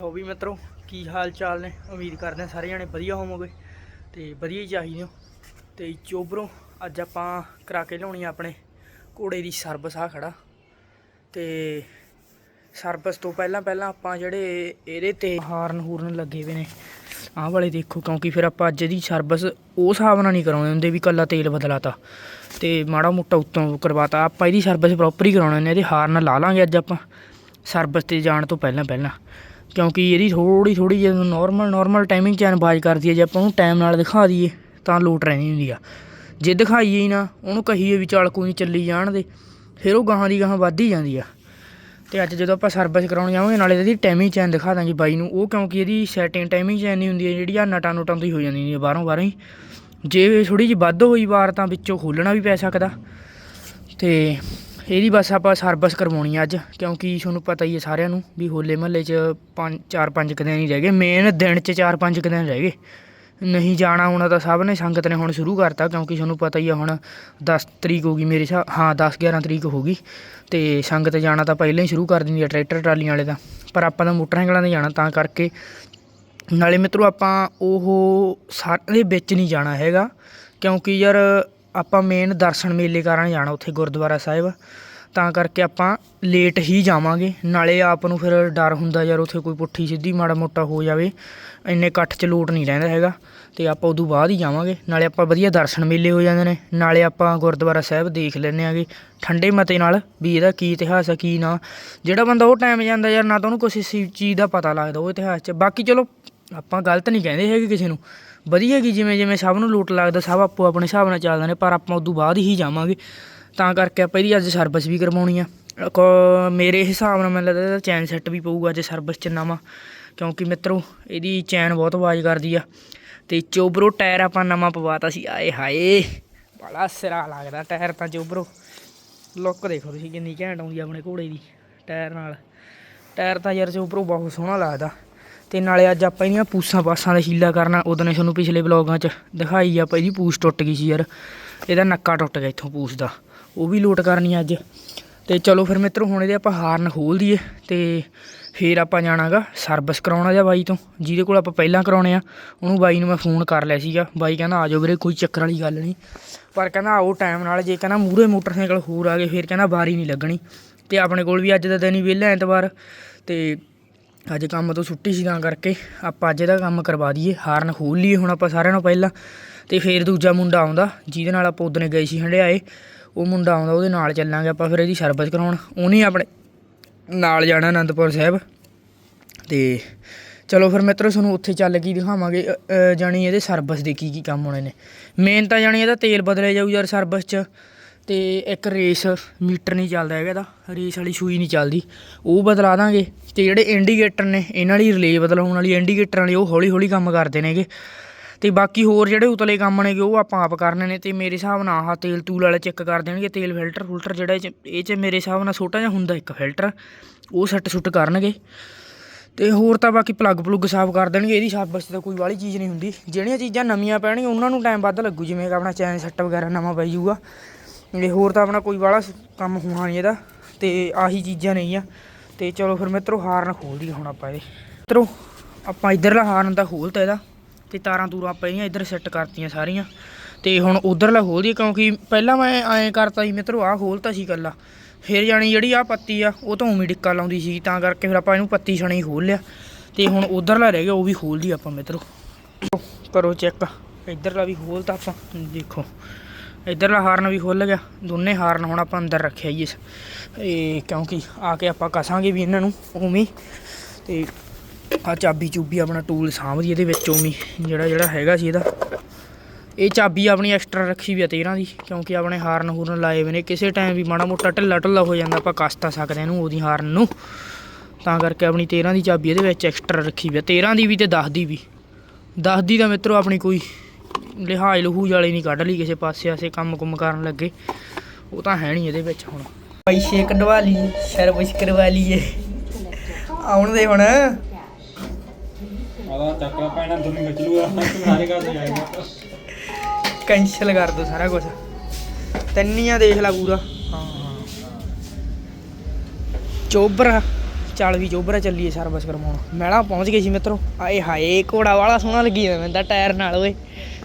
ਹੋ ਵੀ ਮਿੱਤਰੋ, ਕੀ ਹਾਲ ਚਾਲ ਨੇ? ਉਮੀਦ ਕਰਦੇ ਹਾਂ ਸਾਰੇ ਜਣੇ ਵਧੀਆ ਹੋਵੋਗੇ ਤੇ ਵਧੀਆ ਹੀ ਚਾਹੀਦੇ ਹੋ। ਤੇ ਚੋਬਰੋ, ਅੱਜ ਆਪਾਂ ਕਰਾ ਕੇ ਲਿਆਉਣੀ ਆ ਆਪਣੇ ਘੋੜੇ ਦੀ ਸਰਵਿਸ ਆ ਖੜਾ। ਤੇ ਸਰਵਿਸ ਤੋਂ ਪਹਿਲਾਂ ਪਹਿਲਾਂ ਆਪਾਂ ਜਿਹੜੇ ਇਹਦੇ ਤੇ ਹਾਰਨ ਹੂਰਨ ਲੱਗੇ ਹੋਏ ਨੇ, ਆਹ ਵਾਲੇ ਦੇਖੋ, ਕਿਉਂਕਿ ਫਿਰ ਆਪਾਂ ਅੱਜ ਦੀ ਸਰਵਿਸ ਉਹ ਹਿਸਾਬ ਨਾਲ ਨਹੀਂ ਕਰਾਉਂਦੇ ਹੁੰਦੇ ਵੀ ਕੱਲਾ ਤੇਲ ਬਦਲਾਤਾ। ਤੇ ਮਾੜਾ ਮੋਟਾ ਉੱਤੋਂ ਕਰਵਾਤਾ, ਆਪਾਂ ਇਹਦੀ ਸਰਵਿਸ ਪ੍ਰੋਪਰ ਹੀ ਕਰਾਉਣੇ ਨੇ ਇਹਦੇ ਹਾਰਨ ਲਾ ਲਾਂਗੇ ਅੱਜ ਆਪਾਂ ਸਰਵਿਸ ਤੇ ਜਾਣ ਤੋਂ ਪਹਿਲਾਂ ਪਹਿਲਾਂ ਕਿਉਂਕਿ ਇਹਦੀ ਥੋੜੀ ਥੋੜੀ ਜਿਹੀ ਨਾਰਮਲ ਨਾਰਮਲ ਟਾਈਮਿੰਗ ਚੈਨ ਬਾਜ਼ ਕਰਦੀ ਹੈ, ਜੇ ਆਪਾਂ ਉਹਨੂੰ ਟਾਈਮ ਨਾਲ ਦਿਖਾ ਦਈਏ, ਤਾਂ ਲੋਟ ਰਹਿਣੀ ਹੁੰਦੀ ਆ। ਜੇ ਦਿਖਾਈਏ ਹੀ ਨਾ, ਉਹਨੂੰ ਕਹੀਏ ਵੀ ਚੱਲ ਕੋਈ ਨਹੀਂ ਚੱਲੀ ਜਾਣ ਦੇ, ਫਿਰ ਉਹ ਗਾਹਾਂ ਦੀ ਗਾਹਾਂ ਵੱਧ ਹੀ ਜਾਂਦੀ ਆ। ਤੇ ਅੱਜ ਜਦੋਂ ਆਪਾਂ ਸਰਵਿਸ ਕਰਾਉਣ ਜਾਵਾਂਗੇ, ਨਾਲੇ ਇਹਦੀ ਟਾਈਮਿੰਗ ਚੈਨ ਦਿਖਾ ਦਾਂਗੇ ਬਾਈ ਨੂੰ, ਉਹ ਕਿਉਂਕਿ ਇਹਦੀ ਸੈਟਿੰਗ ਟਾਈਮਿੰਗ ਚੈਨ ਨਹੀਂ ਹੁੰਦੀ ਹੈ ਜਿਹੜੀ ਆ ਨਟਾਂ ਨੋਟਾਂ ਤੋਂ ਹੀ ਹੋ ਜਾਂਦੀ ਹੈ ਬਾਹਰੋਂ ਬਾਹਰੋਂ ਹੀ। ਜੇ ਥੋੜੀ ਜਿਹੀ ਵੱਧ ਹੋਈ ਵਾਰ, ਤਾਂ ਵਿੱਚੋਂ ਖੋਲਣਾ ਵੀ ਪੈ ਸਕਦਾ। ਤੇ ਇਹਦੀ ਬਸ ਆਪਾਂ ਸਰਵਿਸ ਕਰਵਾਉਣੀ ਆ ਅੱਜ, ਕਿਉਂਕਿ ਤੁਹਾਨੂੰ ਪਤਾ ਹੀ ਹੈ ਸਾਰਿਆਂ ਨੂੰ ਵੀ ਹੋਲੇ ਮਹੱਲੇ 'ਚ ਪੰਜ, ਚਾਰ ਪੰਜ ਕੁ ਦਿਨ ਹੀ ਰਹਿ ਗਏ। ਮੇਨ ਦਿਨ 'ਚ ਚਾਰ ਪੰਜ ਕੁ ਦਿਨ ਰਹਿ ਗਏ। ਨਹੀਂ ਜਾਣਾ ਹੋਣਾ ਤਾਂ ਸਭ ਨੇ, ਸੰਗਤ ਨੇ ਹੁਣ ਸ਼ੁਰੂ ਕਰਤਾ, ਕਿਉਂਕਿ ਤੁਹਾਨੂੰ ਪਤਾ ਹੀ ਆ ਹੁਣ 10 ਤਰੀਕ ਹੋ ਗਈ ਮੇਰੇ ਹਿਸਾਬ ਹਾਂ 10 11 ਤਰੀਕ ਹੋ ਗਈ। ਤੇ ਸੰਗਤ ਜਾਣਾ ਤਾਂ ਪਹਿਲਾਂ ਹੀ ਸ਼ੁਰੂ ਕਰ ਦਿੰਦੀ ਆ ਟਰੈਕਟਰ ਟਰਾਲੀਆਂ ਵਾਲੇ ਦਾ ਪਰ ਆਪਾਂ ਤਾਂ ਮੋਟਰਸਾਈਕਲਾਂ ਤੇ ਜਾਣਾ ਤਾਂ ਕਰਕੇ। ਨਾਲੇ ਮਿੱਤਰੋ ਆਪਾਂ ਉਹ ਸਾਰੇ ਦੇ ਵਿੱਚ ਨਹੀਂ ਜਾਣਾ ਹੈਗਾ, ਕਿਉਂਕਿ ਯਾਰ ਆਪਾਂ ਮੇਨ ਦਰਸ਼ਨ ਮੇਲੇ ਕਾਰਨ ਜਾਣਾ ਉੱਥੇ ਗੁਰਦੁਆਰਾ ਸਾਹਿਬ। ਤਾਂ ਕਰਕੇ ਆਪਾਂ ਲੇਟ ਹੀ ਜਾਵਾਂਗੇ, ਨਾਲੇ ਆਪ ਨੂੰ ਫਿਰ ਡਰ ਹੁੰਦਾ ਯਾਰ ਉੱਥੇ ਕੋਈ ਪੁੱਠੀ ਸਿੱਧੀ ਮਾੜਾ ਮੋਟਾ ਹੋ ਜਾਵੇ, ਇੰਨੇ ਇਕੱਠ 'ਚ ਲੋਟ ਨਹੀਂ ਰਹਿੰਦਾ ਹੈਗਾ। ਤੇ ਆਪਾਂ ਉਦੋਂ ਬਾਅਦ ਹੀ ਜਾਵਾਂਗੇ, ਨਾਲੇ ਆਪਾਂ ਵਧੀਆ ਦਰਸ਼ਨ ਮੇਲੇ ਹੋ ਜਾਂਦੇ ਨੇ, ਨਾਲੇ ਆਪਾਂ ਗੁਰਦੁਆਰਾ ਸਾਹਿਬ ਦੇਖ ਲੈਂਦੇ ਆਂਗੇ। ਠੰਡੇ ਮਤੇ ਨਾਲ ਵੀ ਇਹਦਾ ਕੀ ਇਤਿਹਾਸ ਆ, ਕੀ ਨਾ। ਜਿਹੜਾ ਬੰਦਾ ਉਹ ਟਾਈਮ ਜਾਂਦਾ ਯਾਰ, ਨਾ ਤਾਂ ਉਹਨੂੰ ਕਿਸੇ ਸੀ- ਚੀਜ਼ ਦਾ ਪਤਾ ਲੱਗਦਾ, ਉਹ ਇਤਿਹਾਸ 'ਚ। ਬਾਕੀ ਚਲੋ, ਆਪਾਂ ਗਲਤ ਨਹੀਂ ਕਹਿੰਦੇ ਹੈਗੇ ਕਿਸੇ ਨੂੰ। ਵਧੀਆ ਕੀ ਜਿਵੇਂ ਜਿਵੇਂ ਸਭ ਨੂੰ ਲੂਟ ਲੱਗਦਾ, ਸਭ ਆਪੋ ਆਪਣੇ ਹਿਸਾਬ ਨਾਲ ਚੱਲਦੇ ਨੇ, ਪਰ ਆਪਾਂ ਉਦੋਂ ਬਾਅਦ ਹੀ ਜਾਵਾਂਗੇ। ਤਾਂ ਕਰਕੇ ਆਪਾਂ ਇਹਦੀ ਅੱਜ ਸਰਵਿਸ ਵੀ ਕਰਵਾਉਣੀ ਆ। ਕੋ- ਮੇਰੇ ਹਿਸਾਬ ਨਾਲ ਮੈਨੂੰ ਲੱਗਦਾ ਇਹਦਾ ਚੈਨ ਸੈੱਟ ਵੀ ਪਊਗਾ ਅੱਜ ਸਰਵਿਸ 'ਚ ਨਵਾਂ, ਕਿਉਂਕਿ ਮਿੱਤਰੋ, ਇਹਦੀ ਚੈਨ ਬਹੁਤ ਆਵਾਜ਼ ਕਰਦੀ ਆ। ਤੇ ਚੋਬਰੋ ਟਾਇਰ ਆਪਾਂ ਨਵਾਂ ਪਵਾਤਾ ਸੀ, ਆਏ ਹਾਏ, ਬੜਾ ਸਿਰਾ ਲੱਗਦਾ ਟਾਇਰ ਤਾਂ ਚੋਬਰੋ। ਲੁੱਕ ਦੇਖੋ ਤੁਸੀਂ ਕਿੰਨੀ ਘੈਂਟ ਆਉਂਦੀ ਆ ਆਪਣੇ ਘੋੜੇ ਦੀ, ਟਾਇਰ ਨਾਲ। ਟਾਇਰ ਤਾਂ ਯਾਰ ਚੋਬਰੋ ਬਹੁਤ ਸੋਹਣਾ ਲੱਗਦਾ। ਤੇ ਨਾਲੇ ਅੱਜ ਆਪਾਂ ਇਹਦੀਆਂ ਪੂਸਾਂ ਪਾਸਾਂ ਦਾ ਹੀਲਾ ਕਰਨਾ ਉਦੋਂ ਨੇ ਤੁਹਾਨੂੰ ਪਿਛਲੇ ਵਲੌਗਾਂ 'ਚ ਦਿਖਾਈ ਆਪਾਂ ਇਹਦੀ ਪੂਸ ਟੁੱਟ ਗਈ ਸੀ ਯਾਰ। ਇਹਦਾ ਨੱਕਾ ਟੁੱਟ ਗਿਆ ਇੱਥੋਂ ਪੂਸ ਦਾ। ਉਹ ਵੀ ਲੋਟ ਕਰਨੀ ਅੱਜ। ਤੇ ਚਲੋ ਫਿਰ ਮਿੱਤਰੋ, ਹੁਣ ਇਹਦੇ ਆਪਾਂ ਹਾਰਨ ਖੋਲ ਦਈਏ ਤੇ ਫਿਰ ਆਪਾਂ ਜਾਣਾਗਾ ਸਰਵਿਸ ਕਰਾਉਣਾ ਜਾਂ ਬਾਈ ਤੋਂ। ਜਿਹਦੇ ਕੋਲ ਆਪਾਂ ਪਹਿਲਾਂ ਕਰਾਉਣੇ ਆ, ਉਹਨੂੰ ਬਾਈ ਨੂੰ ਮੈਂ ਫੋਨ ਕਰ ਲਿਆ ਸੀਗਾ। ਬਾਈ ਕਹਿੰਦਾ, ਆ ਜਾਓ ਵੀਰੇ, ਕੋਈ ਚੱਕਰ ਵਾਲੀ ਗੱਲ ਨਹੀਂ। ਪਰ ਕਹਿੰਦਾ, ਆਓ ਟਾਈਮ ਨਾਲ, ਜੇ ਕਹਿੰਦਾ ਮੂਰੇ ਮੋਟਰਸਾਈਕਲ ਹੋਰ ਆ ਗਏ, ਫਿਰ ਕਹਿੰਦਾ ਵਾਰੀ ਨਹੀਂ ਲੱਗਣੀ। ਤੇ ਆਪਣੇ ਕੋਲ ਵੀ ਅੱਜ ਦਾ ਦਿਨ ਹੀ ਵਿਹਲਾ ਐਤਵਾਰ। ਤੇ ਅੱਜ ਕੰਮ ਤੋਂ ਛੁੱਟੀ ਸੀ ਤਾਂ ਕਰਕੇ ਆਪਾਂ ਅੱਜ ਇਹਦਾ ਕੰਮ ਕਰਵਾ ਦਈਏ ਹਾਰਨ ਖੋਲ ਲਈਏ ਹੁਣ ਆਪਾਂ ਸਾਰਿਆਂ ਨੂੰ ਪਹਿਲਾਂ। ਤੇ ਫਿਰ ਦੂਜਾ ਮੁੰਡਾ ਆਉਂਦਾ ਜਿਹਦੇ ਨਾਲ ਆਪਾਂ ਉਦਣੇ ਗਏ ਸੀ ਹੰਡਿਆਏ। ਉਹ ਮੁੰਡਾ ਆਉਂਦਾ ਉਹਦੇ ਨਾਲ ਚੱਲਾਂਗੇ ਆਪਾਂ ਫਿਰ ਇਹਦੀ ਸਰਵਿਸ ਕਰਾਉਣ। ਉਹਨੇ ਆਪਣੇ ਨਾਲ ਜਾਣਾ ਅਨੰਦਪੁਰ ਸਾਹਿਬ। ਤੇ ਚਲੋ ਫਿਰ ਮਿੱਤਰੋ ਤੁਹਾਨੂੰ ਉੱਥੇ ਚੱਲ ਕੇ ਦਿਖਾਵਾਂਗੇ ਅ, ਜਾਣੀ ਇਹਦੇ ਸਰਵਿਸ ਦੇ ਕੀ ਕੀ ਕੰਮ ਹੋਣੇ ਨੇ। ਮੇਨ ਤਾਂ ਜਾਣੀ ਇਹਦਾ ਤੇਲ ਬਦਲਿਆ ਜਾਊ ਯਾਰ ਸਰਵਿਸ 'ਚ। ਤੇ ਇੱਕ ਰੇਸ ਮੀਟਰ ਨਹੀਂ ਚੱਲਦਾ ਹੈਗਾ ਇਹਦਾ, ਰੇਸ ਵਾਲੀ ਸੂਈ ਨਹੀਂ ਚੱਲਦੀ। ਉਹ ਬਦਲਾ ਦਾਂਗੇ ਤੇ ਜਿਹੜੇ ਇੰਡੀਕੇਟਰ ਨੇ, ਇਹਨਾਂ ਵਾਲੀ ਰਿਲੇ ਬਦਲਾਉਣ ਵਾਲੀ ਇੰਡੀਕੇਟਰ ਵਾਲੀ, ਉਹ ਹੌਲੀ ਹੌਲੀ ਕੰਮ ਕਰਦੇ ਨੇਗੇ। ਤੇ ਬਾਕੀ ਹੋਰ ਜਿਹੜੇ ਉਤਲੇ ਕੰਮ ਨੇਗੇ, ਉਹ ਆਪਾਂ ਆਪ ਕਰਨੇ ਨੇ ਤੇ ਮੇਰੇ ਹਿਸਾਬ ਨਾਲ ਆਹ ਤੇਲ ਤੂਲ ਵਾਲੇ ਚੈੱਕ ਕਰ ਦੇਣਗੇ। ਤੇਲ ਫਿਲਟਰ ਫੁਲਟਰ ਜਿਹੜਾ ਇਹ 'ਚ ਮੇਰੇ ਹਿਸਾਬ ਨਾਲ ਛੋਟਾ ਜਿਹਾ ਹੁੰਦਾ ਇੱਕ ਫਿਲਟਰ ਉਹ ਸੈੱਟ ਸੁੱਟ ਕਰਨਗੇ। ਤੇ ਹੋਰ ਤਾਂ ਬਾਕੀ ਪਲੱਗ ਪਲੁੱਗ ਸਾਫ਼ ਕਰ ਦੇਣਗੇ, ਇਹਦੀ ਸਰਵਿਸ ਤਾਂ ਕੋਈ ਵਾਲੀ ਚੀਜ਼ ਨਹੀਂ ਹੁੰਦੀ। ਜਿਹੜੀਆਂ ਚੀਜ਼ਾਂ ਨਵੀਆਂ ਪੈਣਗੀਆਂ, ਉਹਨਾਂ ਨੂੰ ਟਾਈਮ ਵੱਧ ਲੱਗੂ, ਜਿਵੇਂ ਕਿ ਆਪਣਾ ਚੈਨ ਸੈੱਟ ਵਗੈਰਾ ਨਵਾਂ ਪੈ ਜਾਊਗਾ। ਤੇ ਹੋਰ ਤਾਂ ਆਪਣਾ ਕੋਈ ਵਾਲਾ ਕੰਮ ਹੋਣਾ ਨਹੀਂ ਇਹਦਾ, ਤੇ ਆਹੀ ਚੀਜ਼ਾਂ ਨਹੀਂ ਆ ਤੇ ਚਲੋ ਫਿਰ ਮਿੱਤਰੋ ਹਾਰਨ ਖੋਲਦੀ ਹੁਣ ਆਪਾਂ ਇਹ ਮਿੱਤਰੋ, ਆਪਾਂ ਇਧਰਲਾ ਹਾਰਨ ਦਾ ਖੋਲਤਾ ਇਹਦਾ, ਤੇ ਤਾਰਾਂ ਤੂਰਾਂ ਆਪਾਂ ਇਹਦੀਆਂ ਇੱਧਰ ਸੈੱਟ ਕਰਤੀਆਂ ਸਾਰੀਆਂ। ਤੇ ਹੁਣ ਉਧਰਲਾ ਖੋਲ ਕਿਉਂਕਿ ਪਹਿਲਾਂ ਮੈਂ ਐਂ ਕਰਤਾ ਸੀ, ਮਿੱਤਰੋ, ਆਹ ਖੋਲਤਾ ਸੀ ਇਕੱਲਾ। ਫਿਰ ਜਾਣੀ ਜਿਹੜੀ ਆਹ ਪੱਤੀ ਆ, ਉਹ ਤਾਂ ਉਵੇਂ ਡਿੱਕਾ ਲਾਉਂਦੀ ਸੀ, ਤਾਂ ਕਰਕੇ ਫਿਰ ਆਪਾਂ ਇਹਨੂੰ ਪੱਤੀ ਛਣੀ ਖੋਲ ਲਿਆ। ਤੇ ਹੁਣ ਉਧਰਲਾ ਰਹਿ ਗਿਆ, ਉਹ ਵੀ ਖੋਲ ਆਪਾਂ ਮਿੱਤਰੋ। ਕਰੋ ਚੈੱਕ ਇਧਰਲਾ ਵੀ ਖੋਲਤਾ ਆਪਾਂ, ਦੇਖੋ। ਇਧਰਲਾ ਹਾਰਨ ਵੀ ਖੁੱਲ ਗਿਆ। ਦੋਨੇ ਹਾਰਨ ਹੁਣ ਆਪਾਂ ਅੰਦਰ ਰੱਖਿਆ ਜੀ ਇਸ। ਇਹ ਕਿਉਂਕਿ ਆ ਕੇ ਆਪਾਂ ਕਸਾਂਗੇ ਵੀ ਇਹਨਾਂ ਨੂੰ ਉਵੇਂ। ਹੀ। ਤੇ ਆ ਚਾਬੀ ਚੂਬੀ ਆਪਣਾ ਟੂਲ ਸਾਂਭਦੀ ਇਹਦੇ ਵਿੱਚ ਉਵੇਂ ਜਿਹੜਾ ਜਿਹੜਾ ਹੈਗਾ ਸੀ ਇਹਦਾ। ਇਹ ਚਾਬੀ ਆਪਣੀ ਐਕਸਟਰਾ ਰੱਖੀ ਵੀ ਆ 13 ਦੀ, ਕਿਉਂਕਿ ਆਪਣੇ ਹਾਰਨ ਹੂਰਨ ਲਾਏ ਹੋਏ ਨੇ। ਕਿਸੇ ਟਾਈਮ ਵੀ ਮਾੜਾ ਮੋਟਾ ਢਿੱਲਾ ਢਿੱਲਾ ਹੋ ਜਾਂਦਾ, ਆਪਾਂ ਕੱਸ ਤਾਂ ਸਕਦੇ ਹਾਂ ਇਹਨੂੰ ਉਹਦੀ ਹਾਰਨ ਨੂੰ। ਤਾਂ ਕਰਕੇ ਆਪਣੀ 13 ਦੀ ਚਾਬੀ ਇਹਦੇ ਵਿੱਚ ਐਕਸਟਰਾ ਰੱਖੀ ਵੀ ਆ। 13 ਦੀ ਵੀ ਤੇ 10 ਦੀ ਵੀ। 10 ਦੀ ਤਾਂ ਮਿੱਤਰੋ ਆਪਣੀ ਕੋਈ ਲਿਹਾਜ਼ ਲਹੂਜ ਵਾਲੀ ਨਹੀਂ ਕੱਢ ਲਈ ਕਿਸੇ ਪਾਸੇ ਆਸੇ ਕੰਮ ਕੁੰਮ ਕਰਨ ਲੱਗੇ। ਉਹ ਤਾਂ ਹੈ ਨਹੀਂ ਇਹਦੇ ਵਿੱਚ ਹੁਣ। ਪੈਸੇ ਕਢਵਾ ਲਈ ਸਰਵਿਸ ਕਰਵਾ ਲਈਏ। ਆਉਣ ਦੇ ਹੁਣ ਆਦਾ ਚੱਕਰਾ ਪੈਣਾ ਤੁਹਾਨੂੰ ਵਿੱਚ ਲੂਗਾ ਸਾਰੇ ਘਰ ਤੇ ਜਾਏਗਾ ਕੈਂਸਲ ਕਰ ਦੋ ਸਾਰਾ ਕੁਝ ਤੰਨੀਆਂ ਦੇਖ ਲੈ ਪੂਰਾ। ਹਾਂ ਚੋਬਰਾ ਚੱਲ ਵੀ ਚੋਬਰਾ ਚੱਲੀਏ ਸਰਵਿਸ ਕਰਵਾਉਣ। ਮੈਲਾ ਪਹੁੰਚ ਗਏ ਸੀ ਮਿੱਤਰੋ। ਆਏ ਹਾਏ ਘੋੜਾ ਵਾਲਾ ਸੋਹਣਾ ਲੱਗੀ ਜਾਂਦਾ ਟਾਇਰ ਨਾਲ ਓਏ।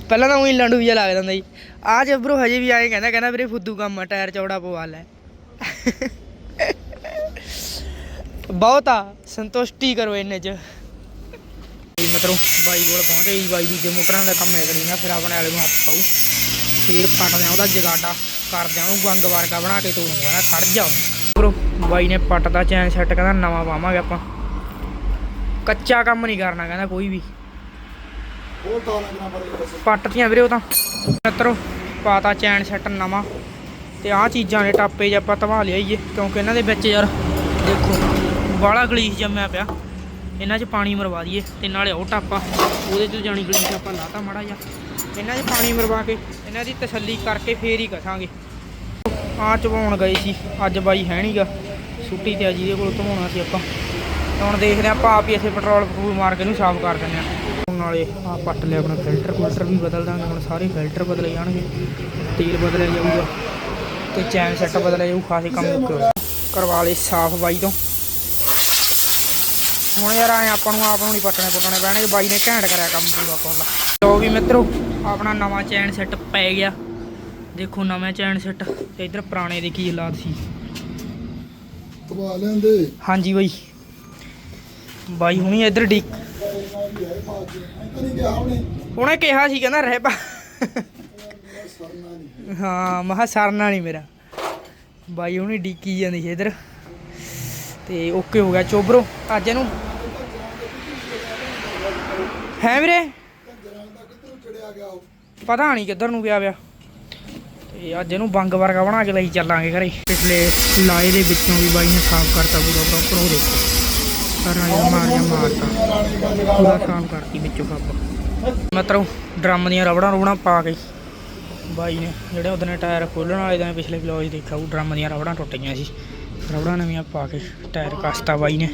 ਪਹਿਲਾਂ ਤਾਂ ਉਹੀ ਲੰਡੂ ਜਿਹਾ ਲੱਗ ਜਾਂਦਾ ਸੀ ਆ ਜਬਰੋ ਹਜੇ ਵੀ ਆਏ ਕਹਿੰਦਾ ਕਹਿੰਦਾ ਵੀਰੇ ਫੁੱਦੂ ਕੰਮ ਆ, ਟਾਇਰ ਚੌੜਾ ਪਵਾ ਲੈ। ਬਹੁਤ ਆ, ਸੰਤੁਸ਼ਟੀ ਕਰੋ ਇਹਨੇ ਚ। ਮਤਲਬ ਬਾਈ ਕੋਲ ਪਹੁੰਚ ਗਈ ਬਾਈ ਦੂਜੇ ਮੋਟਰਾਂ ਦਾ ਕੰਮ ਹੈ ਕਰੀ ਨਾ, ਫਿਰ ਆਪਣੇ ਵਾਲੇ ਨੂੰ ਹੱਥ ਪਾਉ ਫੇਰ ਪੱਟਦੇ ਉਹਦਾ ਜਗਾਡਾ ਕਰਦੇ ਆ ਉਹਨੂੰ ਗੰਗ ਵਰਗਾ ਬਣਾ ਕੇ ਤੋੜੂਗਾ ਨਾ ਖੜ ਜਾ ਬ్రో ਬਾਈ ਨੇ ਪੱਟ ਦਾ ਚੈਨ ਸੈੱਟ, ਕਹਿੰਦਾ ਨਵਾਂ ਪਾਵਾਂਗੇ ਆਪਾਂ। ਕੱਚਾ ਕੰਮ ਨਹੀਂ ਕਰਨਾ, ਕਹਿੰਦਾ ਕੋਈ ਵੀ। ਪੱਟਤੀਆਂ ਵੀਰੇ ਉਹ ਤਾਂ। ਮਿੱਤਰੋ, ਪਾਤਾ ਚੈਨ ਸੈੱਟ ਨਵਾਂ। ਤੇ ਆਹ ਚੀਜ਼ਾਂ ਨੇ ਟਾਪੇ ਜੇ ਆਪਾਂ ਧਵਾ ਲਿਆਈਏ, ਕਿਉਂਕਿ ਇਹਨਾਂ ਦੇ ਵਿੱਚ ਯਾਰ ਦੇਖੋ ਬਾਲਾ ਗਲੀਸ ਜੰਮਿਆ ਪਿਆ। ਇਹਨਾਂ 'ਚ ਪਾਣੀ ਮਰਵਾ ਦਈਏ ਤੇ ਨਾਲੇ ਉਹ ਟਾਪਾ, ਉਹਦੇ 'ਚ ਜਾਣੀ ਗਲੀਸ ਆਪਾਂ ਲਾਤਾ ਮਾੜਾ ਜਿਹਾ। ਇਹਨਾਂ 'ਚ ਪਾਣੀ ਮਰਵਾ ਕੇ, ਇਹਨਾਂ ਦੀ ਤਸੱਲੀ ਕਰਕੇ ਫੇਰ ਹੀ ਕਸਾਂਗੇ। ਆ ਚਵਾਉਣ ਗਏ ਸੀ, ਅੱਜ ਬਾਈ ਹੈ ਨਹੀਂਗਾ ਛੁੱਟੀ ਤੇ ਆ ਜਿਹਦੇ ਕੋਲ ਧਵਾਉਣਾ ਸੀ ਆਪਾਂ। ਹੁਣ ਦੇਖਦੇ ਹਾਂ, ਆਪਾਂ ਆਪ ਹੀ ਇੱਥੇ ਪੈਟਰੋਲ ਪਟਰੋਲ ਮਾਰ ਕੇ ਇਹਨੂੰ ਸਾਫ਼ ਕਰ ਦਿੰਦੇ ਆ ਹੁਣ ਨਾਲੇ ਆ ਪੱਟ ਲਿਆ ਆਪਣਾ ਫਿਲਟਰ ਫਿਲਟਰ ਵੀ ਬਦਲ ਦਾਂਗੇ ਹੁਣ ਸਾਰੇ ਫਿਲਟਰ ਬਦਲੇ ਜਾਣਗੇ। ਤੇਲ ਬਦਲਿਆ ਜਾਊਗਾ ਤੇ ਚੈਨ ਸੈੱਟ ਬਦਲਿਆ ਜਾਊ ਖਾਸੇ ਕੰਮ ਕਰਵਾ ਲਏ ਸਾਫ਼ ਬਾਈ ਤੋਂ। ਹੁਣ ਯਾਰ ਆਏ ਆਪਾਂ ਨੂੰ ਆਪ ਨੂੰ ਨਹੀਂ ਪੱਟਣੇ ਪੁੱਟਣੇ ਪੈਣਗੇ ਬਾਈ ਨੇ ਘੈਂਟ ਕਰਿਆ ਕੰਮ ਪੂਰਾ ਕੋਲਾ ਲੋ ਵੀ ਮਿੱਤਰੋ ਆਪਣਾ ਨਵਾਂ ਚੈਨ ਸੈੱਟ ਪੈ ਗਿਆ। ਦੇਖੋ ਨਵਾਂ ਚੈਨ ਸੈੱਟ ਤੇ ਇਧਰ ਪੁਰਾਣੇ ਦੇ ਕੀ ਹਾਲਾਤ ਸੀ। ਤਬਾ ਲੈਂਦੇ ਹਾਂਜੀ ਬਾਈ। ਬਾਈ ਹੁਣੀ ਇੱਧਰ ਡੀ ਉਹਨੇ ਕਿਹਾ ਸੀ, ਕਹਿੰਦਾ ਰਹਿ ਪਾ। ਸਰਨਾ ਨਹੀਂ ਹਾਂ ਮਹਾ ਸਰਨਾ ਨਹੀਂ ਮੇਰਾ। ਬਾਈ ਹੁਣੀ ਡੀਕੀ ਜਾਂਦੀ ਸੀ ਇੱਧਰ। ਤੇ ਓਕੇ ਹੋ ਗਿਆ ਚੋਬਰੋ ਅੱਜ ਇਹਨੂੰ ਹੈ ਵੀਰੇ? ਪਤਾ ਨਹੀਂ ਕਿੱਧਰ ਨੂੰ ਗਿਆ ਵਿਆ। ਤੇ ਅੱਜ ਇਹਨੂੰ ਬੰਗ ਵਰਗਾ ਬਣਾ ਕੇ ਲਈ ਚੱਲਾਂਗੇ ਘਰੇ। ਪਿਛਲੇ ਲਾਏ ਦੇ ਵਿੱਚੋਂ ਵੀ ਬਾਈ ਨੇ ਸਾਫ਼ ਕਰਤਾ ਪੂਰਾ ਪ੍ਰੋਪਰ ਉਹ ਦੇਖੋ। ਸਾਰਾ ਇਹ ਮਾਰਿਆ ਮਾਰਤਾ। ਪੂਰਾ ਸਾਫ਼ ਕਰਤੀ ਵਿੱਚੋਂ ਕੱਪ ਮਤਲਬ ਡਰਮ ਦੀਆਂ ਰਬੜਾਂ ਰੁਬੜਾਂ ਪਾ ਕੇ ਬਾਈ ਨੇ ਜਿਹੜੇ ਉਹਦੇ ਨੇ ਟਾਇਰ ਖੋਲਣ ਵਾਲੇ ਦਾ ਪਿਛਲੇ ਵਲੌਗ 'ਚ ਦੇਖਿਆ ਉਹ ਡਰਮ ਦੀਆਂ ਰਬੜਾਂ ਟੁੱਟ ਗਈਆਂ ਸੀ। ਰਬੜਾਂ ਨਵੀਆਂ ਪਾ ਕੇ ਟਾਇਰ ਕਸਤਾ ਬਾਈ ਨੇ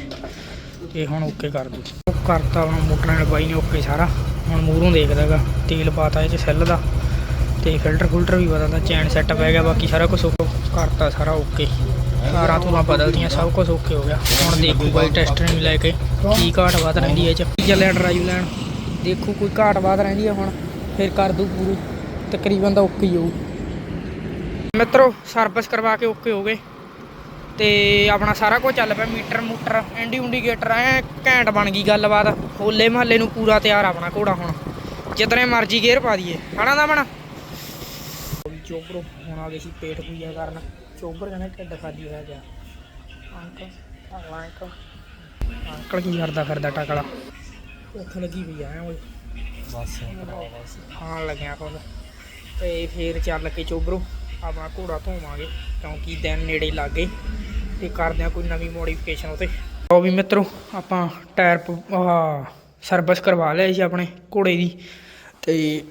ਤੇ ਹੁਣ ਓਕੇ ਕਰ ਦੂ ਉਹ ਕਰਤਾ ਹੁਣ ਮੋਟਰ ਨਾਲ ਬਾਈ ਨੇ ਓਕੇ ਸਾਰਾ। ਹੁਣ ਮੂਹਰੋਂ ਦੇਖਦਾਗਾ ਤੇਲ ਪਾਤਾ ਇਹ ਚ ਸੈੱਲ ਦਾ ਤੇ ਫਿਲਟਰ ਫੁਲਟਰ ਵੀ ਬਦਲਦਾ ਚੈਨ ਸੈੱਟ ਪੈ ਗਿਆ, ਬਾਕੀ ਸਾਰਾ ਕੁਝ ਕਰਤਾ ਸਾਰਾ ਓਕੇ। ਕਾਰਾਂ ਤੋਂ ਬਦਲਤੀਆਂ ਸਭ ਕੁਝ ਓਕੇ ਹੋ ਗਿਆ। ਹੁਣ ਦੇਖੂ ਬਾਈ ਟੈਸਟਰ ਨੂੰ ਲੈ ਕੇ ਕੀ ਘਾਟ ਵੱਧ ਰਹਿੰਦੀ ਹੈ ਚ। ਚੱਲਿਆ ਡਰਾਈਵ ਲੈਣ। ਦੇਖੂ ਕੋਈ ਘਾਟ ਵੱਧ ਰਹਿੰਦੀ ਹੈ ਹੁਣ, ਫਿਰ ਕਰ ਦੂ ਪੂਰੀ। ਤਕਰੀਬਨ ਤਾਂ ਓਕੇ ਹੀ ਹੋਊ। ਮਿੱਤਰੋ ਸਰਵਿਸ ਕਰਵਾ ਕੇ ਓਕੇ ਹੋ ਗਏ। ਤੇ ਆਪਣਾ ਸਾਰਾ ਕੁਝ ਚੱਲ ਪਿਆ, ਮੀਟਰ, ਮੂਟਰ ਇੰਡੀ ਇੰਡੀਕੇਟਰ ਐ ਘੈਂਟ ਬਣ ਗਈ ਗੱਲਬਾਤ। ਹੋਲੇ ਮਹੱਲੇ ਨੂੰ ਪੂਰਾ ਤਿਆਰ ਆਪਣਾ ਘੋੜਾ ਹੁਣ। ਜਿਤਨੇ ਮਰਜ਼ੀ ਗੇਅਰ ਪਾ ਦਈਏ। ਹਨਾ ਦਾ ਬਣਾ ਚੋਬਰ ਹੁਣ ਆ ਗਏ ਸੀ ਪੇਟ ਪੂਜਾ ਕਰਨ। ਚੋਬਰ ਕਹਿੰਦਾ ਢਿੱਡ ਖਾਲੀ ਹੋਇਆ ਗਿਆ ਅੰਕਲ ਅਗਲਾ ਅੰਕਲ ਅੰਕਲ ਕੀ ਕਰਦਾ ਫਿਰਦਾ ਟਕਲਾ। ਭੁੱਖ ਲੱਗੀ ਪਈ ਆ ਓਏ। ਬਸ। ਖਾਣ ਲੱਗਿਆ ਕੁਝ ਤੇ ਫੇਰ ਚੱਲ ਕੇ ਚੋਬਰੋ ਆਪਣਾ ਘੋੜਾ ਧੋਵਾਂਗੇ ਕਿਉਂਕਿ ਦਿਨ ਨੇੜੇ ਲੱਗ। ਗਏ ਤੇ ਕਰਦੇ ਆ ਕੋਈ ਨਵੀਂ ਮੋਡੀਫਿਕੇਸ਼ਨ ਉਤੇ ਉਹ ਵੀ ਮਿੱਤਰੋ ਆਪਾਂ ਟਾਇਰ ਆਹ ਸਰਵਿਸ ਕਰਵਾ ਲਿਆ ਸੀ ਆਪਣੇ ਘੋੜੇ ਦੀ। ਤੇ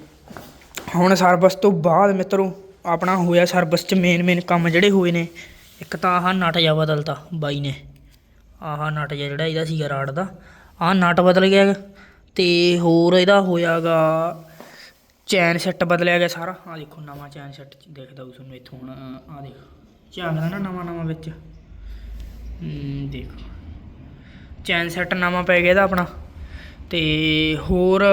ਹੁਣ ਸਰਵਿਸ ਤੋਂ ਬਾਅਦ ਮਿੱਤਰੋ ਆਪਣਾ ਹੋਇਆ ਸਰਵਿਸ ਚ ਮੇਨ ਮੇਨ ਕੰਮ ਜਿਹੜੇ ਹੋਏ ਨੇ, ਇੱਕ ਤਾਂ ਆਹ ਨਟ ਜਾ ਬਦਲਤਾ ਬਾਈ ਨੇ। ਆਹ ਨਟ ਜਿਹਾ ਜਿਹੜਾ ਇਹਦਾ ਸੀਗਾ ਰਾੜ ਦਾ, ਆਹ ਨਟ ਬਦਲ ਗਿਆ ਗਾ। ਤੇ ਹੋਰ ਇਹਦਾ ਹੋਇਆਗਾ ਚੈਨ ਸੈੱਟ ਬਦਲਿਆ ਗਿਆ ਸਾਰਾ। ਆ ਦੇਖੋ ਨਵਾਂ ਚੈਨ ਸੈੱਟ ਦੇਖਦਾ ਉਸ ਨੂੰ ਇੱਥੋਂ ਹੁਣ ਆ ਦੇਖ। ਝਾਂਗਦਾ ਨਾ ਨਵਾਂ ਨਵਾਂ ਵਿੱਚ। ਹੂੰ ਦੇਖੋ। ਚੈਨ ਸੈੱਟ ਨਵਾਂ ਪੈ ਗਿਆ ਇਹਦਾ ਆਪਣਾ। ਤੇ ਹੋਰ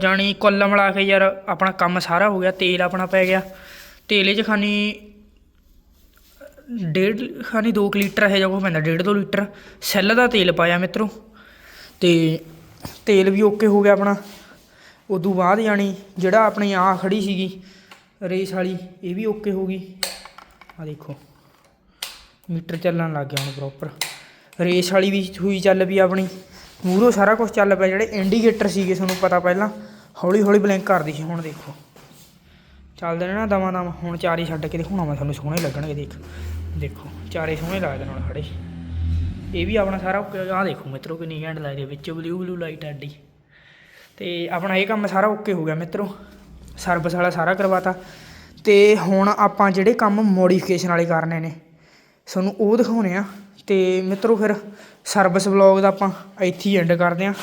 ਜਾਣੀ ਕੁੱਲ ਮਿਲਾ ਕੇ ਯਾਰ ਆਪਣਾ ਕੰਮ ਸਾਰਾ ਹੋ ਗਿਆ, ਤੇਲ ਆਪਣਾ ਪੈ ਗਿਆ। ਤੇਲੇ 'ਚ ਖਾਨੀ ਡੇਢ ਖਾਨੀ 2 ਲੀਟਰ ਹੈ ਜੋ ਪੈਂਦਾ, ਡੇਢ ਦੋ ਲੀਟਰ। ਸੈੱਲ ਦਾ ਤੇਲ ਪਾਇਆ ਮਿੱਤਰੋ। ਤੇ ਤੇਲ ਵੀ ਓਕੇ ਹੋ ਗਿਆ ਆਪਣਾ। ਉਦੋਂ ਬਾਅਦ ਯਾਨੀ ਜਿਹੜਾ ਆਪਣੀ ਆ ਖੜੀ ਸੀਗੀ, ਰੇਸ ਵਾਲੀ, ਇਹ ਵੀ ਓਕੇ ਹੋ ਗਈ। ਆ ਦੇਖੋ। ਮੀਟਰ ਚੱਲਣ ਲੱਗ ਗਿਆ ਹੁਣ ਪ੍ਰੋਪਰ ਰੇਸ ਵਾਲੀ ਵੀ ਹੋਈ ਚੱਲ ਪਈ ਆਪਣੀ। ਮੂਹਰੋਂ ਸਾਰਾ ਕੁਝ ਚੱਲ ਪਿਆ, ਜਿਹੜੇ ਇੰਡੀਕੇਟਰ ਸੀਗੇ, ਤੁਹਾਨੂੰ ਪਤਾ ਪਹਿਲਾਂ। ਹੌਲੀ ਹੌਲੀ ਬਲੈਂਕ ਕਰਦੀ ਸੀ, ਹੁਣ ਦੇਖੋ। ਚੱਲਦੇ ਨੇ ਨਾ ਦਵਾਂ ਦਮ ਹੁਣ ਚਾਰੇ ਛੱਡ ਕੇ ਦਿਖਾਉਣਾ ਮੈਂ ਤੁਹਾਨੂੰ, ਸੋਹਣੇ ਲੱਗਣਗੇ ਦੇਖ। ਦੇਖੋ, ਚਾਰੇ ਸੋਹਣੇ ਲੱਗਦੇ ਨਾਲ ਖੜੇ। ਇਹ ਵੀ ਆਪਣਾ ਸਾਰਾ ਆਹ ਦੇਖੋ ਮਿੱਤਰੋ ਕਿੰਨੀ ਘੈਂਟ ਲੱਗਦੀ ਹੈ, ਵਿੱਚ ਬਲੂ ਬਲੂ ਲਾਈਟ ਆਡੀ ਤੇ ਆਪਣਾ ਇਹ ਕੰਮ ਸਾਰਾ ਓਕੇ ਹੋ ਗਿਆ ਮਿੱਤਰੋ। ਸਰਵਿਸ ਵਾਲਾ ਸਾਰਾ ਕਰਵਾਤਾ। ਤੇ ਹੁਣ ਆਪਾਂ ਜਿਹੜੇ ਕੰਮ ਮੋਡੀਫਿਕੇਸ਼ਨ ਵਾਲੇ ਕਰਨੇ ਨੇ, ਤੁਹਾਨੂੰ ਉਹ ਦਿਖਾਉਣੇ ਆ। ਤੇ ਮਿੱਤਰੋ ਫਿਰ ਸਰਵਿਸ ਵਲੌਗ ਦਾ ਆਪਾਂ ਇੱਥੇ ਹੀ ਐਂਡ ਕਰਦੇ ਆ।